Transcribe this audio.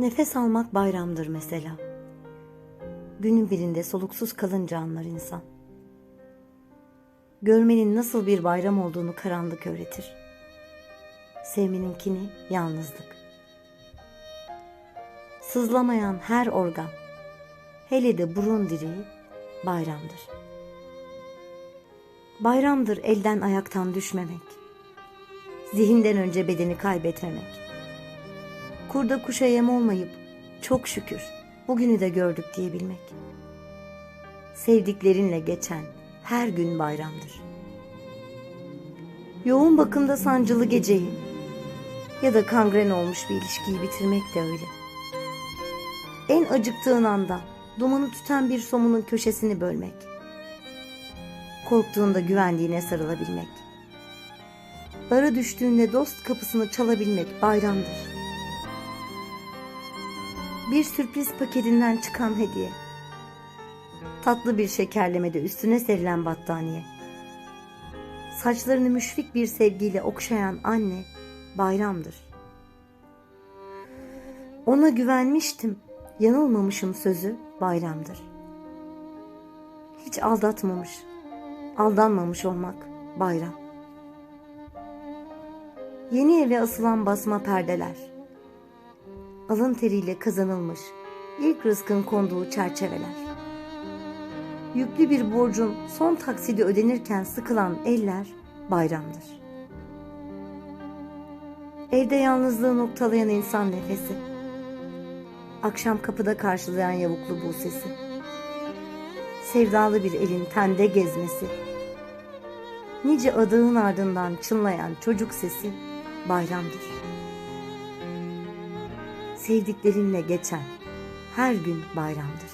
Nefes almak bayramdır mesela. Günün birinde soluksuz kalınca anlar insan. Görmenin nasıl bir bayram olduğunu karanlık öğretir. Sevmeninkini yalnızlık. Sızlamayan her organ, hele de burun direği bayramdır. Bayramdır elden ayaktan düşmemek. Zihinden önce bedeni kaybetmemek. Kurda kuşa yem olmayıp çok şükür bugünü de gördük diyebilmek. Sevdiklerinle geçen her gün bayramdır. Yoğun bakımda sancılı geceyi ya da kangren olmuş bir ilişkiyi bitirmek de öyle. En acıktığın anda dumanı tüten bir somunun köşesini bölmek. Korktuğunda güvendiğine sarılabilmek. Dara düştüğünde dost kapısını çalabilmek bayramdır. Bir sürpriz paketinden çıkan hediye. Tatlı bir şekerlemede üstüne serilen battaniye. Saçlarını müşfik bir sevgiyle okşayan anne bayramdır. Ona güvenmiştim, yanılmamışım sözü bayramdır. Hiç aldatmamış, aldanmamış olmak bayram. Yeni eve asılan basma perdeler. Alın teriyle kazanılmış ilk rızkın konduğu çerçeveler. Yüklü bir borcun son taksidi ödenirken sıkılan eller bayramdır. Evde yalnızlığı noktalayan insan nefesi. Akşam kapıda karşılayan yavuklu bu sesi. Sevdalı bir elin tende gezmesi. Nice adağın ardından çınlayan çocuk sesi bayramdır. Sevdiklerinle geçen her gün bayramdır.